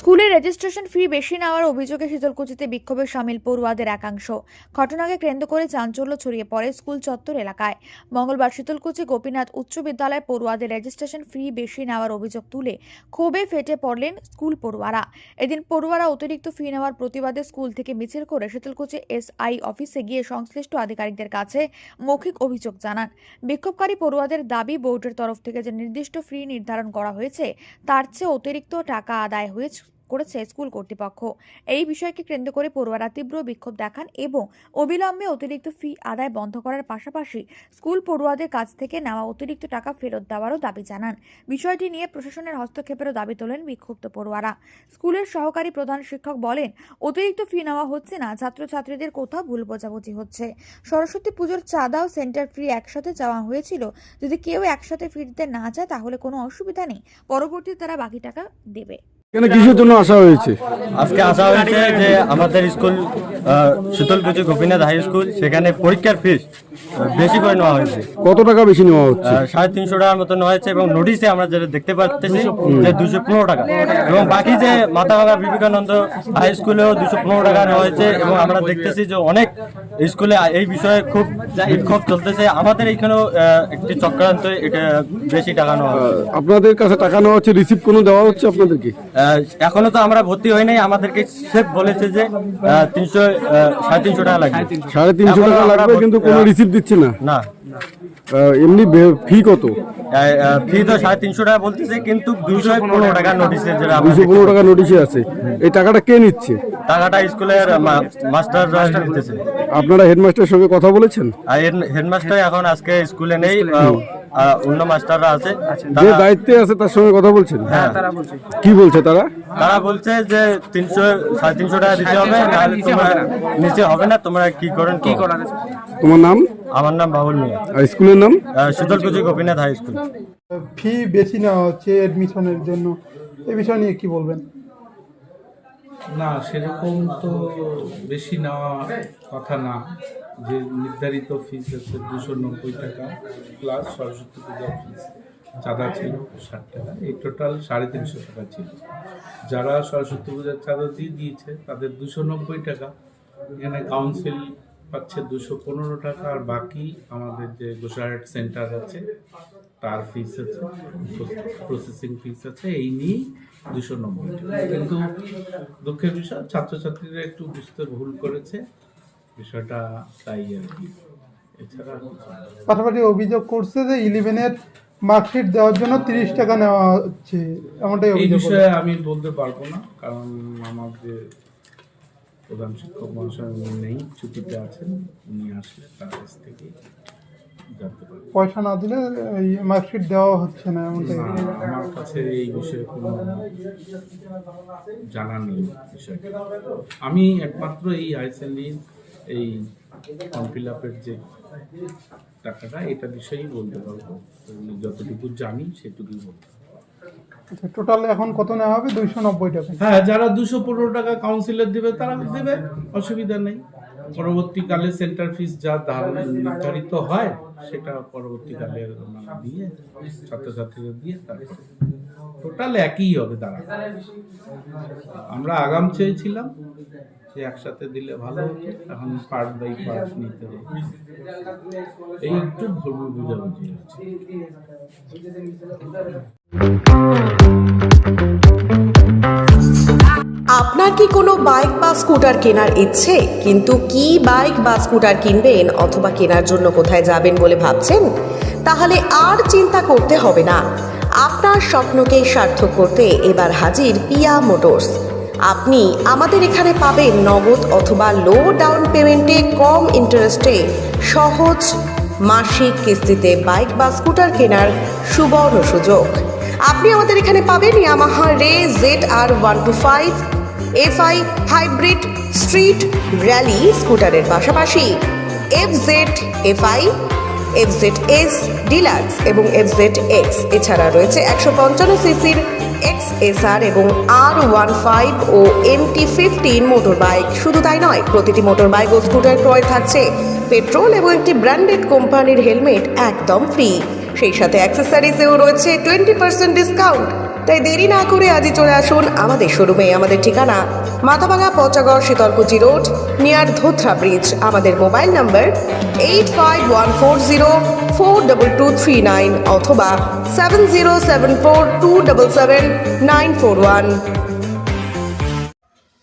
স্কুলের registration fee বেশি নেওয়ার অভিযোগে শীতলকুচিতে বিক্ষোভে সামিল পড়ুয়াদের একাংশ। ঘটনাকে কেন্দ্র করে চাঞ্চল্য ছড়িয়ে পড়ে স্কুল চত্বর এলাকায়। মঙ্গলবার শীতলকুচি গোপীনাথ উচ্চ বিদ্যালয় পড়ুয়াদের রেজিস্ট্রেশন ফি বেশি নেওয়ার অভিযোগ তুলে ক্ষোভে ফেটে পড়লেন স্কুল পড়ুয়ারা। এদিন পড়ুয়ারা অতিরিক্ত ফি নেওয়ার প্রতিবাদে স্কুল থেকে মিছিল করে শীতলকুচি এসআই অফিসে গিয়ে সংশ্লিষ্ট আধিকারিকদের কাছে মৌখিক অভিযোগ জানান। বিক্ষোভকারী পড়ুয়াদের দাবি, বোর্ডের তরফ থেকে যে নির্দিষ্ট ফি নির্ধারণ করা হয়েছে, তার চেয়ে অতিরিক্ত টাকা আদায় হয়েছে করেছে স্কুল কর্তৃপক্ষ। এই বিষয়কে কেন্দ্র করে পড়ুয়ারা তীব্র বিক্ষোভ দেখান এবং অবিলম্বে অতিরিক্ত ফি আদায় বন্ধ করার পাশাপাশি স্কুল পড়ুয়াদের কাছ থেকে নেওয়া অতিরিক্ত টাকা ফেরত দেওয়ারও দাবি জানান। বিষয়টি নিয়ে প্রশাসনের হস্তক্ষেপেরও দাবি তোলেন বিক্ষুব্ধ পড়ুয়ারা। স্কুলের সহকারী প্রধান শিক্ষক বলেন, অতিরিক্ত ফি নেওয়া হচ্ছে না, ছাত্রছাত্রীদের কোথাও ভুল বোঝাবুঝি হচ্ছে। সরস্বতী পুজোর চাঁদাও সেন্টার ফ্রি একসাথে চাওয়া হয়েছিল। যদি কেউ একসাথে ফি দিতে না চায় তাহলে কোনো অসুবিধা নেই। পরবর্তীতে তারা বাকি টাকা দেবে। এখানে কিছু জন্য আসা হয়েছে। আজকে আসা হয়েছে যে আমাদের school Sitalkuchi Gopinath high school সেখানে পরীক্ষার ফিস বেশি করে নেওয়া হয়েছে। কত টাকা বেশি নেওয়া হচ্ছে? সাড়ে তিনশো টাকার মতো নেওয়া হয়েছে এবং নোটিশে আমরা যেটা দেখতে পাচ্ছি যে দুশো পনেরো টাকা। এবং বাকি যে মাথাভাঙা বিবেকানন্দ হাই স্কুলেও দুশো পনেরো টাকা নেওয়া হয়েছে এবং আমরা দেখতেছি যে অনেক স্কুলে এই বিষয়ে খুব বিক্ষোভ চলতেছে। আমাদের এইখানেও একটি চক্রান্ত এটা বেশি টাকা নেওয়া হয়েছে আপনাদের কাছে টাকা নেওয়া হচ্ছে রিসিভ কোনো দেওয়া হচ্ছে আপনাদেরকে? এখনও তো আমরা ভর্তি হই নাই। আমাদেরকে সেফ বলেছে যে তিনশো সাড়ে তিনশো টাকা লাগবে। সাড়ে তিনশো টাকা লাগবে কিন্তু কোনো রিসিভ দিচ্ছে না। না। এমনি ফি কত? ফি তো সাড়ে তিনশো টাকা বলতেছে কিন্তু দুইশো পনেরো টাকা। নোটিশে যেটা দুশো পনেরো টাকা নোটিশে আছে। এই টাকাটা কে নিচ্ছে? টাকাটা স্কুলের মাস্টাররা নিতেছে। আপনারা হেডমাস্টারের সঙ্গে কথা বলেছেন? হেডমাস্টার এখন আজকে স্কুলে নেই। আহ, আহ, অন্য মাস্টাররা আছে যে দায়িত্বে আছে তার সঙ্গে কথা বলছেন? হ্যাঁ কি বলছে তারা? তারা বলছে যে তিনশো সাড়ে তিনশো টাকা দিতে হবে নাহলে তোমরা নিচে হবে না তোমরা কি করেন কি করা তোমার নাম? আমার নাম বাবুল মিয়া। আর স্কুলের নাম? Sitalkuchi Gopinath high school. Fee বেশি নেওয়া হচ্ছে এডমিশনের জন্য। এই বিষয় নিয়ে কি বলবেন? না সেরকম তো বেশি নেওয়া কথা না। যে নির্ধারিত ফিস হচ্ছে দুশো নব্বই টাকা প্লাস সরস্বতী পূজার ফিস চাঁদা ছিল ষাট টাকা। এই টোটাল সাড়ে তিনশো টাকা ছিল। যারা সরস্বতী পূজার চাঁদা দিয়ে দিয়েছে, তাদের দুশো নব্বই টাকা। এখানে কাউন্সিল পাচ্ছে দুশো পনেরো টাকা। আর বাকি আমাদের যে গোসাহাট সেন্টার আছে, তার ফিস আছে প্রসেসিং ফিস আছে। এই নিয়েই দুশো নব্বই টাকা। কিন্তু দুঃখের বিষয়, ছাত্রছাত্রীরা একটু বুঝতে ভুল করেছে। বিষয়টা তাই আর কি। এছাড়া। পাশাপাশি অভিযোগ করছে যে ইলেভেনের মার্কশিট দেওয়ার জন্য তিরিশ টাকা নেওয়া হচ্ছে। এমনটাই এই বিষয়ে আমি বলতে পারব না কারণ আমার যে প্রধান শিক্ষক মহাশয় উনি নেই ছুটিতে আছেন উনি আসলে তার কাছ থেকে জানতে পয়সা না দিলে মার্কশিট দেওয়া হচ্ছে না এমনটাই। না, আমার কাছে এই বিষয়ে কোনো জানা নেই বিষয়টা। আমি একমাত্র এই আইসেলির এই ফর্ম ফিল আপের যে টাকাটা এটা বিষয়েই বলতে পারব। যতটুকু জানি সেটুকুই বলতে। টোটাল আচ্ছা, এখন কত নেওয়া হবে? দুইশো নব্বই টাকা। হ্যাঁ যারা দুশো পনেরো টাকা কাউন্সিলর দেবে তারা দেবে। অসুবিধা নেই। পরবর্তীকালে সেন্টার ফিস যা নির্ধারিত হয় সেটা পরবর্তীকালে দিয়ে ছাত্রছাত্রীদের দিয়ে তারপরে টোটাল একই হবে দাঁড়া আমরা আগাম চেয়েছিলাম যে একসাথে দিলে ভালো এখন পার্ট বাই পার্ট নিতে হবে। এই একটু ভুল বুঝাবুঝি আপনার কি কোনো বাইক বা স্কুটার কেনার ইচ্ছে? কিন্তু কি বাইক বা স্কুটার কিনবেন অথবা কেনার জন্য কোথায় যাবেন বলে ভাবছেন? তাহলে আর চিন্তা করতে হবে না। আপনার স্বপ্নকে সার্থক করতে এবার হাজির পিয়া মোটরস। আপনি আমাদের এখানে পাবেন নগদ অথবা লো ডাউন পেমেন্টে কম ইন্টারেস্টে সহজ মাসিক কিস্তিতে বাইক বা স্কুটার কেনার সুবর্ণ সুযোগ। আপনি আমাদের এখানে পাবেন Yamaha Ray Z R one two five FI hybrid street rally স্কুটারের পাশাপাশি। F Z FI F Z S deluxe এবং এফ জেড এক্স এছাড়া রয়েছে একশো পঞ্চান্ন সিসির এক্স এস আর এবং আর ওয়ান ফাইভ ও M T fifteen motor bike শুধু তাই নয়, প্রতিটি মোটর বাইক ও স্কুটার ক্রয় থাকছে। পেট্রোল এবং একটি ব্র্যান্ডেড কোম্পানির হেলমেট একদম ফ্রি সেই সাথে অ্যাক্সেসারিজেও রয়েছে টোয়েন্টি পার্সেন্ট ডিসকাউন্ট তাই দেরি না করে আজই চলে আসুন আমাদের শোরুমে। আমাদের ঠিকানা Mathabhanga Pachagarh Sitalkuchi road near Dhothra bridge আমাদের mobile number eight five one four zero four double two three nine অথবা seven zero seven four two double seven nine four one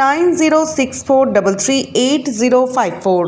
nine zero six four double three eight zero five four